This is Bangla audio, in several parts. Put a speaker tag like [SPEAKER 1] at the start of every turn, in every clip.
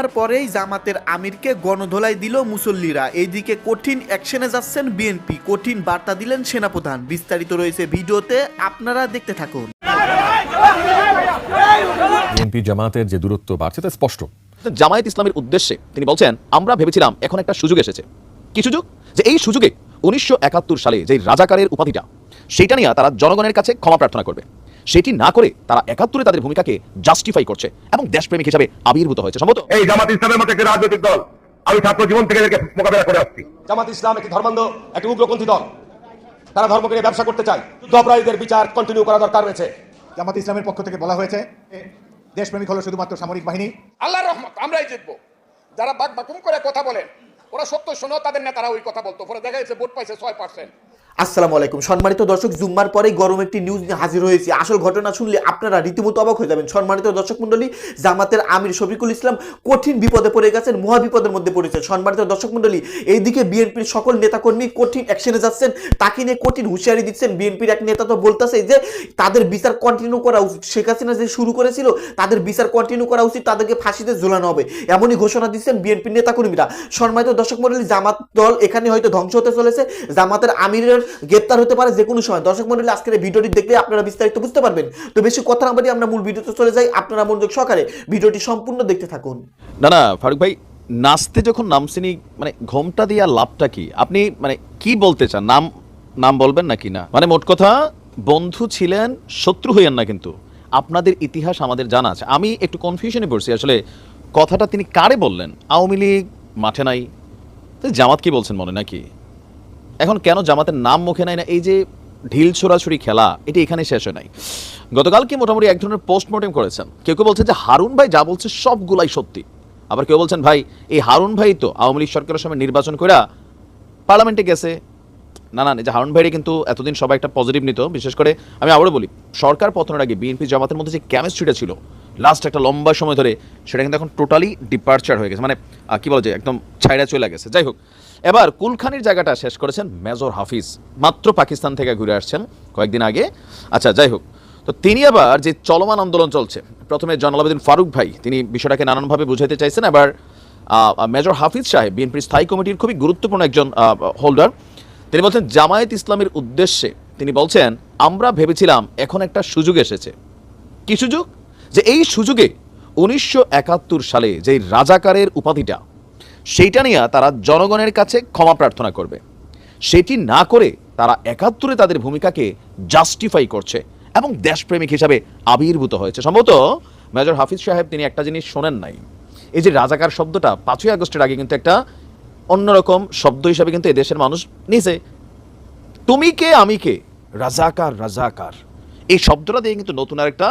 [SPEAKER 1] জুম্মার পরেই জামাতের আমিরকে গণধোলাই দিল মুসল্লিরা। এইদিকে কঠিন অ্যাকশনে যাচ্ছেন বিএনপি। কঠিন বার্তা দিলেন সেনাপ্রধান। বিস্তারিত রয়েছে ভিডিওতে আপনারা দেখতে থাকুন।
[SPEAKER 2] বিএনপি জামাতের যে দূরত্ব বাড়ছে তা স্পষ্ট।
[SPEAKER 3] জামায়াত ইসলামের উদ্দেশ্যে তিনি বলছেন আমরা ভেবেছিলাম এখন একটা সুযোগ এসেছে। কি সুযোগ? যে এই সুযোগে উনিশশো একাত্তর সালে যে রাজাকারের উপাধিটা সেটা নিয়ে তারা জনগণের কাছে ক্ষমা প্রার্থনা করবে। সেটি না করে তারা একাত্তরে তাদের ভূমিকাকে জাস্টিফাই করছে এবং দেশপ্রেমিক হিসাবে আবির্ভূত হয়েছে। সম্ভবত
[SPEAKER 4] এই জামাত ইসলামের মতো একটি রাজনৈতিক দল। আমি ছাত্র জীবন থেকে এদেরকে মোকাবেলা করে আসছি।
[SPEAKER 5] জামাত ইসলাম একটি ধর্মান্ধ একটি উগ্রপন্থী দল। তারা ধর্মকে নিয়ে ব্যবসা করতে চায়। যুদ্ধ অপরাধীদের বিচার কন্টিনিউ করা দরকার রয়েছে।
[SPEAKER 6] জামাত ইসলামের পক্ষ থেকে বলা হয়েছে দেশপ্রেমিক হলো শুধুমাত্র সামরিক বাহিনী।
[SPEAKER 7] আল্লাহর রহমত আমরাই জিতবো। যারা বাক বাকুম করে কথা বলেন ওরা সত্য শোনো তাদের নেতারা ওই কথা বলতো। পরে দেখা যাচ্ছে ভোট পাইছে ছয় পার্সেন্ট
[SPEAKER 1] আসসালামু আলাইকুম। সম্মানিত দর্শক, জুম্মার পরেই গরম একটি নিউজ নিয়ে হাজির হয়েছি। আসল ঘটনা শুনলে আপনারা রীতিমতো অবাক হয়ে যাবেন। সম্মানিত দর্শক মণ্ডলী, জামাতের আমির শফিকুল ইসলাম কঠিন বিপদে পড়ে গেছেন, মহা বিপদের মধ্যে পড়েছে সম্মানিত দর্শক মণ্ডলী, এইদিকে বিএনপির সকল নেতাকর্মী কঠিন অ্যাকশনে যাচ্ছেন, তাকে নিয়ে কঠিন হুঁশিয়ারি দিচ্ছেন। বিএনপির এক নেতা তো বলতেছে যে, তাদের বিচার কন্টিনিউ করা উচিত। শেখ হাসিনা যে শুরু করেছিল, তাদের বিচার কন্টিনিউ করা উচিত, তাদেরকে ফাঁসিতে ঝোলানো হবে। এমনই ঘোষণা দিচ্ছেন বিএনপির নেতাকর্মীরা। সম্মানিত দর্শক মণ্ডলী, জামাত দল এখানে হয়তো ধ্বংস হতে চলেছে। জামাতের আমিরের গ্রেপ্তার হতে পারে যে কোনো সময়। দর্শক মন্ডলী, আজকের এই ভিডিওটি দেখলে আপনারা বিস্তারিত বুঝতে পারবেন। তো বেশি কথা না বাড়িয়ে আমরা মূল ভিডিওতে চলে যাই। আপনারা মনোযোগ সহকারে ভিডিওটি সম্পূর্ণ দেখতে থাকুন।
[SPEAKER 3] না না, ফারুক ভাই, নাচতে যখন নামছেনি মানে ঘোমটা দিয়া লাভটা কি? আপনি মানে কি বলতে চান? নাম নাম বলবেন নাকি না? মানে মোট কথা, বন্ধু ছিলেন, শত্রু হইয়েন না কিন্তু। আপনাদের ইতিহাস আমাদের জানা আছে। আমি একটু কনফিউশনে পড়ছি। আসলে কথাটা তিনি কারে বললেন? আওয়ামী লীগ, মাঠে নাই। জামাত কি বলছেন মনে, নাকি? এখন কেন জামাতের নাম মুখে নাই না? এই যে ঢিল ছোড়াছুরি খেলা, এটি এখানে শেষ হয় নাই। গতকালকে মোটামুটি এক ধরনের পোস্টমর্টেম করেছেন? কেউ কেউ বলছেন যে হারুন ভাই যা বলছে সবগুলাই সত্যি। আবার কেউ বলছেন, ভাই, এই হারুন ভাই তো আওয়ামী লীগ সরকারের সময় নির্বাচন করে পার্লামেন্টে গেছে। না না যে হারুন ভাইরে কিন্তু এতদিন সবাই একটা পজিটিভ নিত। বিশেষ করে আমি আবারও বলি, সরকার পতনের আগে বিএনপি জামাতের মধ্যে যে কেমিস্ট্রিটা ছিল লাস্ট একটা লম্বা সময় ধরে, সেটা কিন্তু এখন টোটালি ডিপার্চার হয়ে গেছে। মানে কি বলা যায় একদম ছাইড়া চলে গেছে। যাই হোক এবার কুলখানির জায়গাটা শেষ করেছেন মেজর হাফিজ। মাত্র পাকিস্তান থেকে ঘুরে আসছেন কয়েকদিন আগে। আচ্ছা যাই হোক। তো তিনি আবার যে চলমান আন্দোলন চলছে, প্রথমে জনালাবুদ্দিন ফারুক ভাই, তিনি বিষয়টাকে নানানভাবে বুঝাইতে চাইছেন। আবার মেজর হাফিজ সাহেব, বিএনপির স্থায়ী কমিটির খুবই গুরুত্বপূর্ণ একজন হোল্ডার, তিনি বলছেন, জামায়াত ইসলামের উদ্দেশ্যে তিনি বলছেন, আমরা ভেবেছিলাম এখন একটা সুযোগ এসেছে। কি সুযোগ? যে এই সুযোগে উনিশশো একাত্তর সালে যে রাজাকারের উপাধিটা সেইটা নিয়ে তারা জনগণের কাছে ক্ষমা প্রার্থনা করবে। সেটি না করে তারা একাত্তরে তাদের ভূমিকাকে জাস্টিফাই করছে এবং দেশপ্রেমিক হিসাবে আবির্ভূত হয়েছে। সম্ভবত মেজর হাফিজ সাহেব তিনি একটা জিনিস শোনেন নাই। এই যে রাজাকার শব্দটা পাঁচই আগস্টের আগে কিন্তু একটা অন্যরকম শব্দ হিসাবে কিন্তু এদেশের মানুষ নিছে তুমি কে, আমি কে? রাজাকার রাজাকার। এই শব্দটা দিয়ে কিন্তু নতুন আরেকটা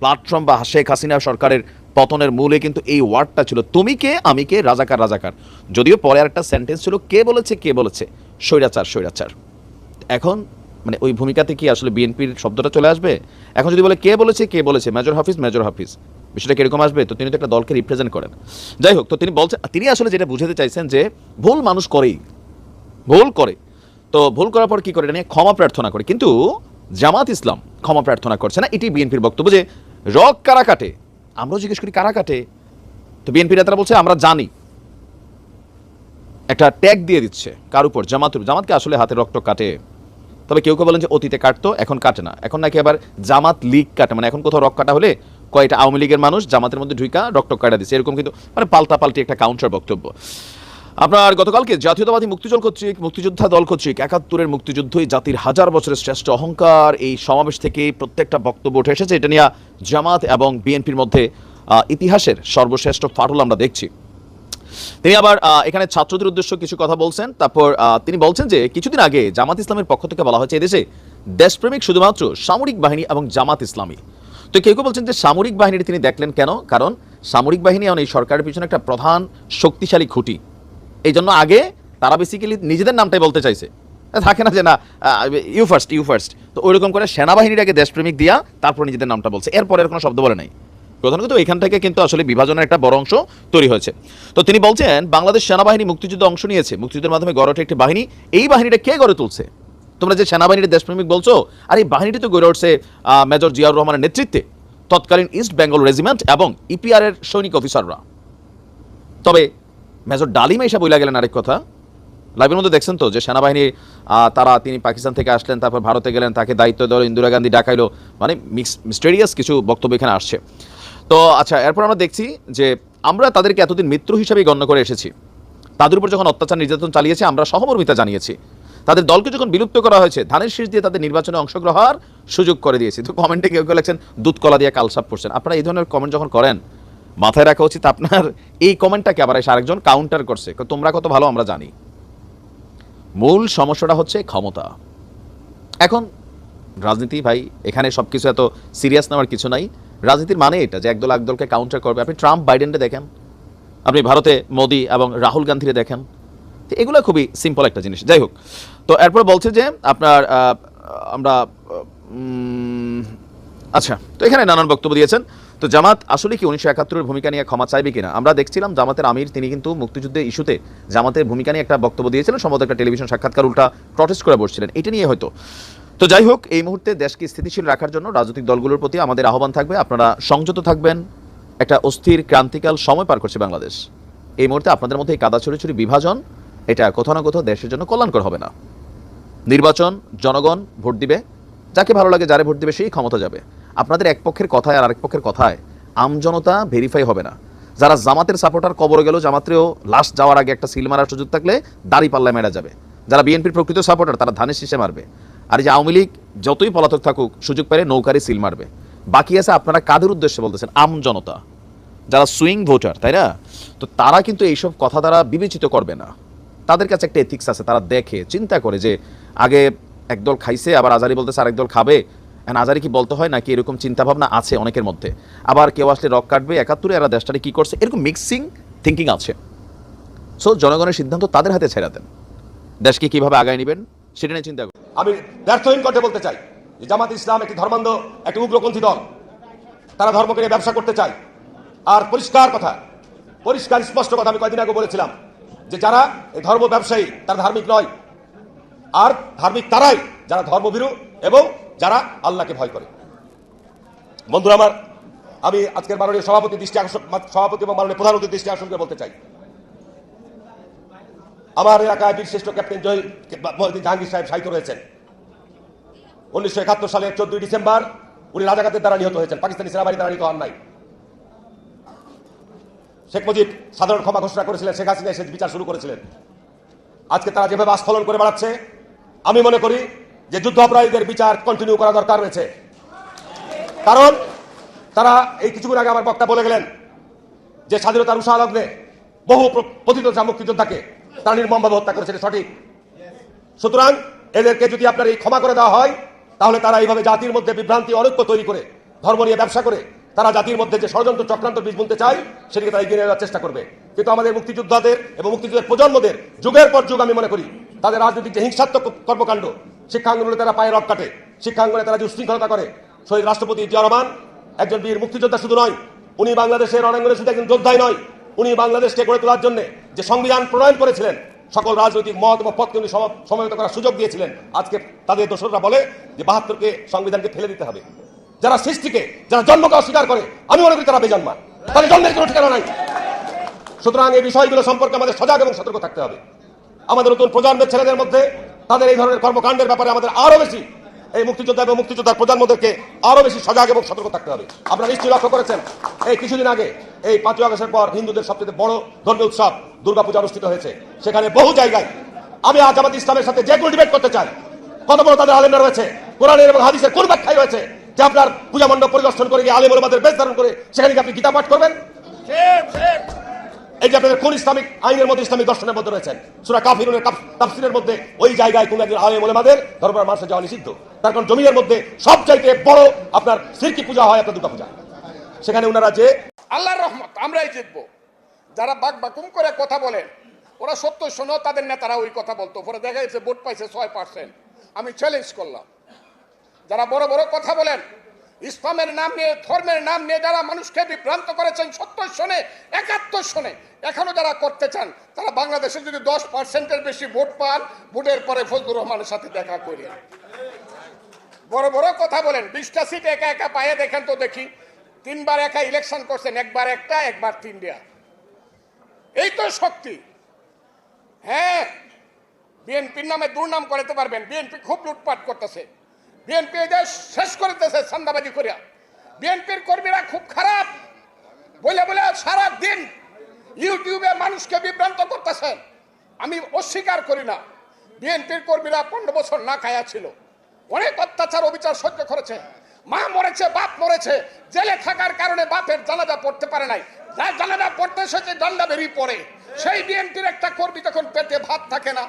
[SPEAKER 3] প্ল্যাটফর্ম বা শেখ হাসিনা সরকারের পতনের মূলে কিন্তু এই ওয়ার্ডটা ছিল। তুমি কে, আমি কে, রাজাকার রাজাকার। যদিও পরে আরেকটা সেন্টেন্স ছিল, কে বলেছে কে বলেছে? স্বৈরাচার স্বৈরাচার। এখন মানে ওই ভূমিকাতে কি আসলে বিএনপির শব্দটা চলে আসবে? এখন যদি বলে, কে বলেছে কে বলেছে? Major Hafiz major Hafiz. বিষয়টা কীরকম আসবে? তো তিনি তো একটা দলকে রিপ্রেজেন্ট করেন। যাই হোক, তো তিনি বলছেন তিনি আসলে যেটা বুঝাতে চাইছেন যে, ভুল মানুষ করেই। ভুল করে। তো ভুল করার পর কি করে? এটা নিয়ে ক্ষমা প্রার্থনা করে। কিন্তু জামাত ইসলাম ক্ষমা প্রার্থনা করছে না। এটি বিএনপির বক্তব্য যে, রক কারা কাটে আমরাও জিজ্ঞেস করি, কারা কাটে? তো বিএনপি নেতারা বলছে, আমরা জানি। একটা ট্যাগ দিয়ে দিচ্ছে, কার উপর? জামাত জামাতকে আসলে হাতে রক্ত কাটে। তবে কেউ কেউ বলেন যে, অতীতে কাটতো, এখন কাটে না। এখন নাকি আবার জামাত লীগ কাটে। মানে এখন কোথাও রক কাটা হলে কয়েকটা আওয়ামী লীগের মানুষ জামাতের মধ্যে ঢুকা রক্ত কাটা দিচ্ছে এরকম কিন্তু মানে পাল্টা পাল্টি একটা কাউন্টার বক্তব্য। আপনার গতকালকে জাতীয়তাবাদী মুক্তিযোগ কর্তৃক, মুক্তিযোদ্ধা দল কর্তৃক একাত্তরের মুক্তিযুদ্ধই জাতির হাজার বছরের শ্রেষ্ঠ অহংকার এই সমাবেশ থেকে প্রত্যেকটা বক্তব্য উঠে এসেছে। এটা নিয়ে জামাত এবং বিএনপির মধ্যে ইতিহাসের সর্বশ্রেষ্ঠ ফাটল আমরা দেখছি। তিনি আবার এখানে ছাত্রদের উদ্দেশ্য কিছু কথা বলছেন। তারপর তিনি বলছেন যে কিছুদিন আগে জামাত ইসলামের পক্ষ থেকে বলা হয়েছে, এদেশে দেশপ্রেমিক শুধুমাত্র সামরিক বাহিনী এবং জামাত ইসলামী। তো কেউ কেউ বলছেন যে সামরিক বাহিনীর তিনি দেখলেন কেন? কারণ সামরিক বাহিনী এখন এই সরকারের পিছনে একটা প্রধান শক্তিশালী খুঁটি। এই জন্য আগে তারা বেসিক্যালি নিজেদের নামটাই বলতে চাইছে। থাকে না যে না ইউ ফার্স্ট ইউ ফার্স্ট তো ওইরকম করে সেনাবাহিনীটাকে দেশপ্রেমিক দিয়া তারপর নিজেদের নামটা বলছে। এরপরে আর কোনো শব্দ বলে নাই। প্রধানত এখান থেকে কিন্তু আসলে বিভাজনের একটা বড় অংশ তৈরি হয়েছে। তো তিনি বলছেন, বাংলাদেশ সেনাবাহিনী মুক্তিযুদ্ধে অংশ নিয়েছে। মুক্তিযুদ্ধের মাধ্যমে গড়ে ওঠে একটি বাহিনী। এই বাহিনীটা কে গড়ে তুলছে? তোমরা যে সেনাবাহিনীর দেশপ্রেমিক বলছো, আর এই বাহিনীটি তো গড়ে উঠছে মেজর জিয়াউর রহমানের নেতৃত্বে। তৎকালীন ইস্ট বেঙ্গল রেজিমেন্ট এবং ইপিআর এর সৈনিক অফিসাররা। তবে মেজর ডালিমা এসে বইলা গেলেন আরেক কথা। লাইভের মধ্যে দেখছেন তো যে সেনাবাহিনী তারা তিনি পাকিস্তান থেকে আসলেন, তারপর ভারতে গেলেন, তাকে দায়িত্ব দেওয়া ইন্দিরা গান্ধী ডাকাইলো মানে মিক্স মিস্টেরিয়াস কিছু বক্তব্য এখানে আসছে। তো আচ্ছা এরপর আমরা দেখছি যে আমরা তাদেরকে এতদিন মিত্র হিসেবেই গণ্য করে এসেছি। তাদের উপর যখন অত্যাচার নির্যাতন চালিয়েছে, আমরা সহমর্মিতা জানিয়েছি। তাদের দলকে যখন বিলুপ্ত করা হয়েছে, ধানের শীষ দিয়ে তাদের নির্বাচনে অংশগ্রহণের সুযোগ করে দিয়েছি। তো কমেন্টে কেউ কেউ লেখছেন, দুধ কলা দিয়ে কালসাপ করছেন। আপনারা এই ধরনের কমেন্ট যখন করেন মাথায় রাখা উচিত আপনার এই কমেন্টটাকে আবার এসে আরেকজন কাউন্টার করছে। তোমরা কত ভালো আমরা জানি। মূল সমস্যাটা হচ্ছে ক্ষমতা। এখন রাজনীতি ভাই, এখানে সব কিছু এত সিরিয়াস নেওয়ার কিছু নাই। রাজনীতির মানে এটা যে একদল একদলকে কাউন্টার করবে। আপনি ট্রাম্প বাইডেনকে দেখেন। আপনি ভারতে মোদি এবং রাহুল গান্ধীরে দেখেন। তো এগুলো খুবই সিম্পল একটা জিনিস। যাই হোক, তো এরপর বলছে যে আপনার আমরা আচ্ছা তো এখানে নানান বক্তব্য দিয়েছেন। তো জামাত আসলে কি উনিশশো একাত্তরের ভূমিকা নিয়ে ক্ষমা চাইবে কিনা? আমরা দেখছিলাম জামাতের আমির, তিনি কিন্তু মুক্তিযুদ্ধের ইস্যুতে জামাতের ভূমিকা নিয়ে একটা বক্তব্য দিয়েছিলেন। সম্ভবত একটা টেলিভিশন সাক্ষাৎকার উল্টা প্রটেস্ট করে বসছিলেন। এটা নিয়ে হয়তো। তো যাই হোক, এই মুহূর্তে দেশকে স্থিতিশীল রাখার জন্য রাজনৈতিক দলগুলোর প্রতি আমাদের আহ্বান থাকবে। আপনারা সংযত থাকবেন। একটা অস্থির ক্রান্তিকাল সময় পার করছে বাংলাদেশ। এই মুহূর্তে আপনাদের মধ্যে এই কাদা ছড়ি বিভাজন, এটা কোথাও না কোথাও দেশের জন্য কল্যাণকর হবে না। নির্বাচন, জনগণ ভোট দিবে। যাকে ভালো লাগে, যারে ভোট দিবে, সেই ক্ষমতা যাবে। আপনাদের এক পক্ষের কথায় আর আরেক পক্ষের কথায় আমজনতা ভেরিফাই হবে না। যারা জামাতের সাপোর্টার কবরে গেল জামাতেও লাস্ট যাওয়ার আগে একটা সিল মারার সুযোগ থাকলে দাড়ি পাল্লায় মেরা যাবে। যারা বিএনপির প্রকৃত সাপোর্টার তারা ধানের শীষে মারবে। আর যে আওয়ামী লীগ, যতই পলাতক থাকুক, সুযোগ পেলে নৌকারি সিল মারবে। বাকি আছে আপনারা কাদের উদ্দেশ্যে বলতেছেন? আমজনতা যারা সুইং ভোটার তাই না? তো তারা কিন্তু এইসব কথা দ্বারা বিবেচিত করবে না। তাদের কাছে একটা এথিক্স আছে। তারা দেখে, চিন্তা করে যে আগে একদল খাইছে, আবার আজারি বলতেছে আরেক দল খাবে। এখন আজারি কি বলতে হয় নাকি এরকম চিন্তা ভাবনা আছে অনেকের মধ্যে? আবার কেউ আসলে রক কাটবে, একাত্তরে এরা দেশটারে কি করছে? এরকম মিক্সিং থিঙ্কিং আছে। সো জনগণের সিদ্ধান্ত তাদের হাতে ছেড়ে দেন। দেশকে কীভাবে আগায় নেবেন, সেটা নিয়ে চিন্তা
[SPEAKER 5] আমি ব্যর্থহীন কণ্ঠে বলতে চাই যে জামাত ইসলাম একটি ধর্মান্ধ, একটি উগ্রপন্থী দল। তারা ধর্মকে নিয়ে ব্যবসা করতে চায়। আর পরিষ্কার কথা, পরিষ্কার স্পষ্ট কথা আমি কয়েকদিন আগে বলেছিলাম যে যারা এই ধর্ম ব্যবসায়ী, তারা ধার্মিক নয়। আর ধার্মিক তারাই যারা ধর্মভীরু এবং যারা আল্লাহকে ভয় করে। বন্ধুরা আমার, আমি আজকের মাননীয় সভাপতি দৃষ্টি সভাপতি এবং মাননীয় প্রধানমন্ত্রীর দৃষ্টি আকর্ষণ করে বলতে চাই। আমার এলাকায় বীরশ্রেষ্ঠ ক্যাপ্টেন জয় জাহাঙ্গীর সাহেব সাহিত্য রয়েছেন। উনিশশো একাত্তর সালের চোদ্দই ডিসেম্বর উনি রাজাঘাতের দ্বারা নিহত হয়েছেন, পাকিস্তানি সেনাবাহিনী দ্বারা নিহত হন নাই। শেখ মুজিব সাধারণ ক্ষমা ঘোষণা করেছিলেন, শেখ হাসিনা এসে বিচার শুরু করেছিলেন। আজকে তারা যেভাবে আস্ফলন করে বেড়াচ্ছে, আমি মনে করি যে যুদ্ধ অপরাধীদের বিচার কন্টিনিউ করা দরকার রয়েছে। কারণ তারা এই কিছুক্ষণ আগে আমার বক্তা বলে গেলেন যে স্বাধীনতার উষা লগ্নে বহু পতিত মুক্তিযোদ্ধাকে তারা নির্মমভাবে হত্যা করেছে সঠিক। সুতরাং এদেরকে যদি আপনার এই ক্ষমা করে দেওয়া হয়, তাহলে তারা এইভাবে জাতির মধ্যে বিভ্রান্তি অনৈক্য তৈরি করে, ধর্ম নিয়ে ব্যবসা করে, তারা জাতির মধ্যে যে ষড়যন্ত্র, চক্রান্ত, বীজ বুনতে চায়, সেটিকে তারা এগিয়ে নেওয়ার চেষ্টা করবে। কিন্তু আমাদের মুক্তিযোদ্ধাদের এবং মুক্তিযুদ্ধের প্রজন্মদের যুগের পর যুগ আমি মনে করি, তাদের রাজনৈতিক যে হিংসাত্মক কর্মকাণ্ড শিক্ষাঙ্গনে তারা পায়ে রক কাটে। শিক্ষাঙ্গনে তারা যে উশৃঙ্খলতা করে। শহীদ রাষ্ট্রপতি জিয়া রহমান, একজন বীর মুক্তিযোদ্ধা শুধু নয়, উনি বাংলাদেশের রণাঙ্গনে শুধু একজন যোদ্ধাই নয়, উনি বাংলাদেশকে গড়ে তোলার জন্য যে সংবিধান প্রণয়ন করেছিলেন, সকল রাজনৈতিক মত এবং পথকে উনি সম- সমবেত করার সুযোগ দিয়েছিলেন, আজকে তাদের দোসররা বলে যে বাহাত্তরকে সংবিধানকে ফেলে দিতে হবে। যারা সৃষ্টিকে, যারা জন্মকে অস্বীকার করে, আমি মনে করি তারা বেজন্মা। তাদের জন্মের কোনো ঠিকানা নাই। সুতরাং এই বিষয়গুলো সম্পর্কে আমাদের সজাগ এবং সতর্ক থাকতে হবে। আমাদের নতুন প্রজন্মের ছেলেদের মধ্যে তাদের এই ধরনের কর্মকাণ্ডের ব্যাপারে আমাদের আরও বেশি এই মুক্তিযোদ্ধা এবং মুক্তিযোদ্ধার প্রজন্মদেরকে আরও বেশি সজাগ এবং সতর্ক থাকতে হবে। আপনারা নিশ্চয়ই লক্ষ্য করেছেন, এই কিছুদিন আগে, এই পাঁচই আগস্টের পর হিন্দুদের সবচেয়ে বড় ধর্মীয় উৎসব দুর্গাপূজা অনুষ্ঠিত হয়েছে। সেখানে বহু জায়গায় আমি আজ আমাদের ইসলামের সাথে যে কোনো ডিবেট করতে চাই, কত বড় তাদের আলেমরা রয়েছে, কোরআনের এবং হাদিসের কোন ব্যাখ্যায় রয়েছে, যে আপনার পূজা মণ্ডপ পরিদর্শন করে গিয়ে আলেম বেশ ধারণ করে সেখানে কি আপনি গীতা পাঠ করবেন? এই যে আপনাদের কোন ইসলামিক আইনের মধ্যে, ইসলামিক দর্শনের মধ্যে রয়েছেন? সুরা কাফিরুনের তাফ- তাফসিরের মধ্যে ওই জায়গায় কোন একজন আলেম ওলামাদের ধর্মের মানুষের যাওয়া নিষিদ্ধ। তার কারণ জমিনের মধ্যে সবচাইতে বড় আপনার সিরকি পূজা হয় আপনার দুর্গা পূজা সেখানে ওনারা যে
[SPEAKER 7] আল্লাহর রহমত, আমরাই জিতবো। যারা বাক বাকুম করে কথা বলেন, ওরা সত্য শোনো, তাদের নেতারা ওই কথা বলতো। পরে দেখা যাচ্ছে ভোট পাইছে ছয় পার্সেন্ট আমি চ্যালেঞ্জ করলাম। যারা বড় বড় কথা বলেন ইসলামের নাম নিয়ে, ধর্মের নাম নিয়ে যারা মানুষকে বিভ্রান্ত করেছেন সত্তর শোনে একাত্তর শোনে এখনও যারা করতে চান, তারা বাংলাদেশে যদি দশ পার্সেন্টের বেশি ভোট পান, ভোটের পরে ফজলুর রহমানের সাথে দেখা করি বড় বড় কথা বলেন, বিশটা সিট একা একা পায়ে দেখেন তো দেখি, তিনবার একা ইলেকশন করছেন, একবার একটা, একবার তিনটা এই তো শক্তি। হ্যাঁ বিএনপির নামে দুর্নাম করাতে পারবেন, বিএনপি খুব লুটপাট করতেছে। বিএনপি দেশ শেষ করতেছে সান্দাবাজি করিয়া। বিএনপির কর্মীরা খুব খারাপ। বলে বলে সারা দিন ইউটিউবে মানুষকে বিভ্রান্ত করতেছেন আমি অস্বীকার করি না। বিএনপির কর্মীরা পনেরো বছর না খায়া ছিল। অনেক অত্যাচার, অবিচার সহ্য করেছে। মা মরেছে, বাপ মরেছে। জেলে থাকার কারণে বাপের জানাজা পড়তে পারে নাই। যার জানাজা পড়তে এসেছে ডান্ডা বেরিয়ে পড়ে। সেই বিএনপির একটা কর্মী তখন পেটে ভাত থাকে না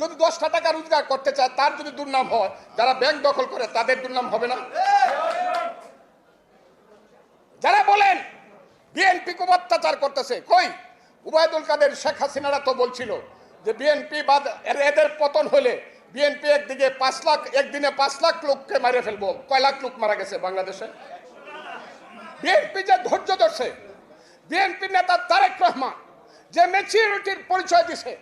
[SPEAKER 7] যদি দশটা টাকা রোজগার করতে চায়, তার যদি দুর্নাম হয়, যারা ব্যাংক দখল করে, তাদের দুর্নাম হবে না? যারা বলেন বিএনপি খুব অত্যাচার করতেছে, কই? উবায়দুল কাদের, শেখ হাসিনারা তো বলছিল যে বিএনপি বাদ এদের পতন হলে বিএনপি একদিকে পাঁচ লাখ, একদিনে পাঁচ লাখ লোককে মারে ফেলব। কয় লাখ লোক মারা গেছে বাংলাদেশে? বিএনপি যে ধৈর্য ধরছে বিএনপি নেতা তারেক রহমান যে ম্যাচিউরিটির পরিচয় দিছে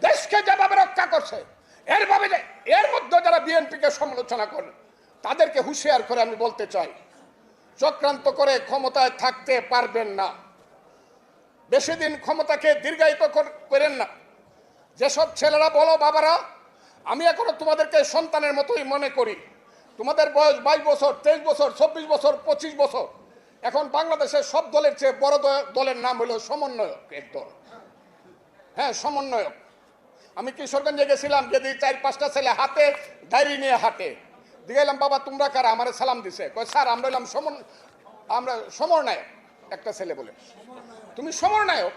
[SPEAKER 7] দেশকে যেভাবে রক্ষা করছে, এর ভাবে এর মধ্যে যারা বিএনপিকে সমালোচনা করে, তাদেরকে হুঁশিয়ার করে আমি বলতে চাই, চক্রান্ত করে ক্ষমতায় থাকতে পারবেন না। বেশি দিন ক্ষমতাকে দীর্ঘায়িত কর- করেন না। যেসব ছেলেরা বলো, বাবারা, আমি এখনও তোমাদেরকে সন্তানের মতোই মনে করি। তোমাদের বয়স বাইশ বছর, তেইশ বছর, চব্বিশ বছর, পঁচিশ বছর। এখন বাংলাদেশের সব দলের চেয়ে বড় দলের নাম হলো সমন্বয়কের দল। হ্যাঁ সমন্বয়ক। আমি কিশোরগঞ্জে গেছিলাম যদি চার, পাঁচটা ছেলে হাতে ডায়েরি নিয়ে হাঁটে। দিয়ে এলাম, বাবা, তোমরা কারা? আমার সালাম দিছে। কয়, স্যার, আমরা এলাম সমন আমরা সমরনায়ক একটা ছেলে বলে, তুমি সমরনায়ক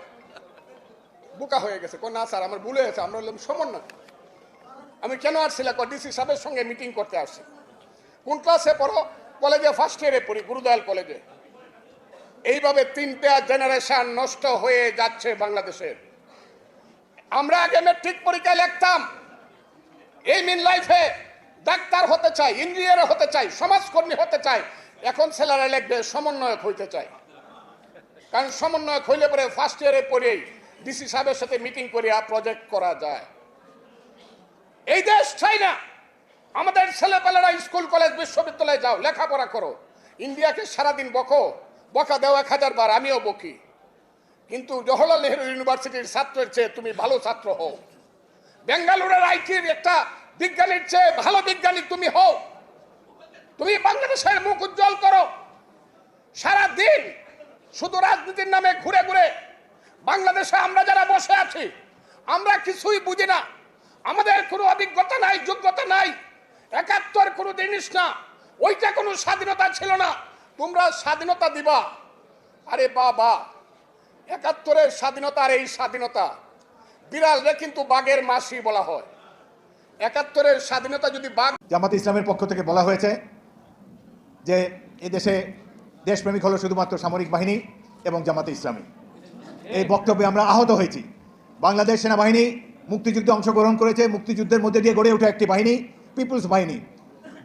[SPEAKER 7] বোকা হয়ে গেছে। কয়, না, স্যার, আমার ভুল হয়েছে, আমরা হলাম সমন্বয় আমি কেন আসছিলাম? কয়, ডিসি সাহেবের সঙ্গে মিটিং করতে আসছি। কোন ক্লাসে পড়ো? কলেজে, ফার্স্ট ইয়ারে পড়ি, গুরুদয়াল কলেজে। এইভাবে তিনটা জেনারেশন নষ্ট হয়ে যাচ্ছে বাংলাদেশের। আমরা আগে মেট্রিক পরীক্ষায় লিখতাম। এই মিন লাইফে ডাক্তার হতে চাই ইঞ্জিনিয়ার হতে চাই, সমাজকর্মী হতে চাই, এখন ছেলেরা লিখবে সমন্বয়ক হইতে চাই। কারণ সমন্বয়ক হইলে পরে ফার্স্ট ইয়ারে পড়েই ডিসি সাহেবের সাথে মিটিং করিয়া প্রজেক্ট করা যায়। এই দেশ চাই না। আমাদের ছেলেপেলেরা স্কুল, কলেজ, বিশ্ববিদ্যালয়ে যাও, লেখাপড়া করো। ইন্ডিয়াকে সারাদিন বকো, বকা দেও এক হাজার বার, আমিও বকি। কিন্তু জওহরলাল নেহরু ইউনিভার্সিটির ছাত্রের চেয়ে তুমি ভালো ছাত্র হও। বেঙ্গালুরের আইটির একটা বিজ্ঞানীর চেয়ে ভালো বিজ্ঞানী তুমি হও। তুমি বাংলাদেশের মুখ উজ্জ্বল করো। সারা দিন শুধু রাজনীতির নামে ঘুরে ঘুরে বাংলাদেশে আমরা যারা বসে আছি, আমরা কিছুই বুঝি না। আমাদের কোনো অভিজ্ঞতা নাই, যোগ্যতা নাই। একাত্তর কোনো জিনিস না। ওইটা কোনো স্বাধীনতা ছিল না। তোমরা স্বাধীনতা দিবা। আরে বাবা একাত্তরের স্বাধীনতা আর এই স্বাধীনতা, বিড়ালরে কিন্তু বাঘের মাসি বলা হয়। একাত্তরের স্বাধীনতা যদি বাঘ
[SPEAKER 6] জামাত ইসলামের পক্ষ থেকে বলা হয়েছে যে এদেশে দেশপ্রেমিক হলো শুধুমাত্র সামরিক বাহিনী এবং জামাতে ইসলামী। এই বক্তব্যে আমরা আহত হয়েছি। বাংলাদেশ সেনাবাহিনী মুক্তিযুদ্ধে অংশগ্রহণ করেছে, মুক্তিযুদ্ধের মধ্যে দিয়ে গড়ে ওঠা একটি বাহিনী, পিপুলস বাহিনী।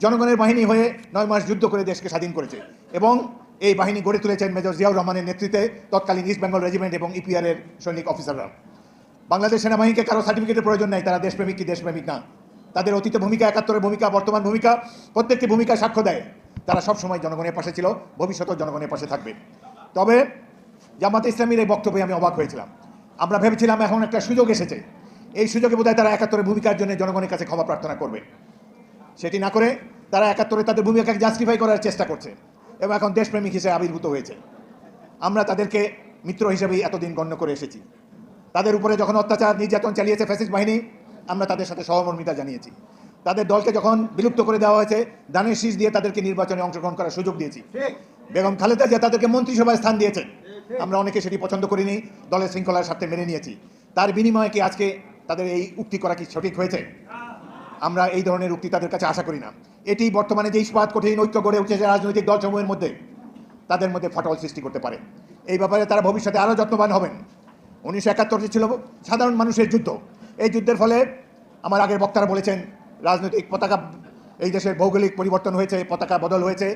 [SPEAKER 6] জনগণের বাহিনী হয়ে নয় মাস যুদ্ধ করে দেশকে স্বাধীন করেছে এবং এই বাহিনী গড়ে তুলেছেন মেজর জিয়াউর রহমানের নেতৃত্বে তৎকালীন ইস্ট বেঙ্গল রেজিমেন্ট এবং ইপিআর এর সৈনিক অফিসাররা। বাংলাদেশ সেনাবাহিনীকে কারও সার্টিফিকেটের প্রয়োজন নাই, তারা দেশপ্রেমিক কি দেশপ্রেমিক না। তাদের অতীত ভূমিকা একাত্তরের ভূমিকা, বর্তমান ভূমিকা, প্রত্যেকটি ভূমিকা সাক্ষ্য দেয়। তারা সবসময় জনগণের পাশে ছিল, ভবিষ্যতেও জনগণের পাশে থাকবে। তবে জামাতে ইসলামীর এই বক্তব্যে আমি অবাক হয়েছিলাম। আমরা ভেবেছিলাম এখন একটা সুযোগ এসেছে। এই সুযোগে বোধহয় তারা একাত্তরের ভূমিকার জন্য জনগণের কাছে ক্ষমা প্রার্থনা করবে। সেটি না করে তারা একাত্তরে তাদের ভূমিকাকে জাস্টিফাই করার চেষ্টা করছে। এবং এখন দেশপ্রেমিক হিসেবে আবির্ভূত হয়েছে। আমরা তাদেরকে মিত্র হিসেবেই এতদিন গণ্য করে এসেছি। তাদের উপরে যখন অত্যাচার নির্যাতন চালিয়েছে ফ্যাসিস্ট বাহিনী আমরা তাদের সাথে সহমর্মিতা জানিয়েছি। তাদের দলকে যখন বিলুপ্ত করে দেওয়া হয়েছে দানের শীষ দিয়ে তাদেরকে নির্বাচনে অংশগ্রহণ করার সুযোগ দিয়েছি। বেগম খালেদা জিয়া তাদেরকে মন্ত্রিসভায় স্থান দিয়েছেন। আমরা অনেকে সেটি পছন্দ করিনি দলের শৃঙ্খলার স্বার্থে মেনে নিয়েছি। তার বিনিময়ে কি আজকে তাদের এই উক্তি করা কি সঠিক হয়েছে? আমরা এই ধরনের উক্তি তাদের কাছে আশা করি না। এটি বর্তমানে যে ইস্পাত কঠিন ঐক্য গড়ে উঠেছে রাজনৈতিক দলসমূহের মধ্যে, তাদের মধ্যে ফটল সৃষ্টি করতে পারে। এই ব্যাপারে তারা ভবিষ্যতে আরও যত্নবান হবেন। উনিশশো একাত্তরটি ছিল সাধারণ মানুষের যুদ্ধ। এই যুদ্ধের ফলে আমার আগের বক্তারা বলেছেন, রাজনৈতিক পতাকা, এই দেশের ভৌগোলিক পরিবর্তন হয়েছে, পতাকা বদল হয়েছে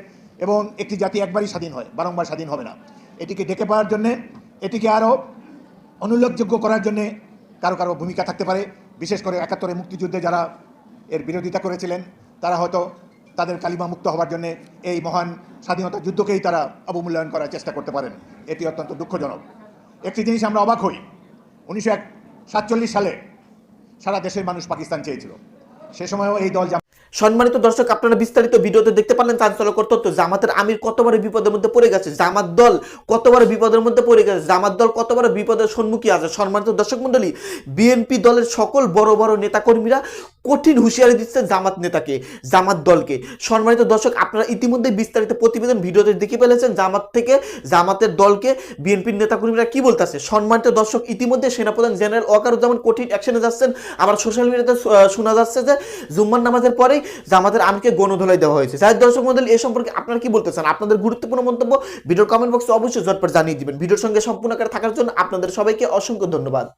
[SPEAKER 6] এবং একটি জাতি একবারই স্বাধীন হয়, বারংবার স্বাধীন হবে না। এটিকে ডেকে পাওয়ার জন্যে, এটিকে আরও অনুল্লেখযোগ্য করার জন্যে কারও কারও ভূমিকা থাকতে পারে। বিশেষ করে একাত্তরে মুক্তিযুদ্ধে যারা এর বিরোধিতা করেছিলেন তারা হয়তো তাদের কালিমা মুক্ত হওয়ার জন্য এই মহান স্বাধীনতা যুদ্ধকেই তারা অবমূল্যায়ন করার চেষ্টা করতে পারেন। এটি অত্যন্ত দুঃখজনক। একটি জিনিস আমরা অবাক হই। উনিশশো সাতচল্লিশ সালে সারা দেশের মানুষ পাকিস্তান চেয়েছিল। সে সময়ও এই দল
[SPEAKER 1] সম্মানিত দর্শক, আপনারা বিস্তারিত ভিডিওতে দেখতে পারলেন চাঞ্চল্যকর তথ্য। জামাতের আমির কতবার বিপদের মধ্যে পড়ে গেছে? জামাত দল কতবার বিপদের মধ্যে পড়ে গেছে? জামাত দল কতবার বিপদের সম্মুখী আছে? সম্মানিত দর্শক মন্ডলী বিএনপি দলের সকল বড় বড় নেতাকর্মীরা কঠিন হুঁশিয়ারি দিচ্ছে জামাত নেতাকে, জামাত দলকে। সম্মানিত দর্শক, আপনারা ইতিমধ্যে বিস্তারিত প্রতিবেদন ভিডিওতে দেখে ফেলেছেন জামাত থেকে, জামাতের দলকে, বিএনপির নেতাকর্মীরা কি বলতেছে? সম্মানিত দর্শক, ইতিমধ্যে সেনাপ্রধান জেনারেল ওয়াকারুজ্জামান কঠিন অ্যাকশনে যাচ্ছেন। আবার সোশ্যাল মিডিয়াতে শোনা যাচ্ছে যে, জুম্মার নামাজের পরেই জামাতের আমিরকে গণধোলাই দেওয়া হয়েছে। যাই দর্শক মন্ডলী, এ সম্পর্কে আপনারা কি বলতে চান আপনাদের গুরুত্বপূর্ণ মন্তব্য ভিডিওর কমেন্ট বক্সে অবশ্যই ঝটপট জানিয়ে দিবেন। ভিডিওর সঙ্গে সম্পূর্ণ আকারে থাকার জন্য আপনাদের সবাইকে অসংখ্য ধন্যবাদ।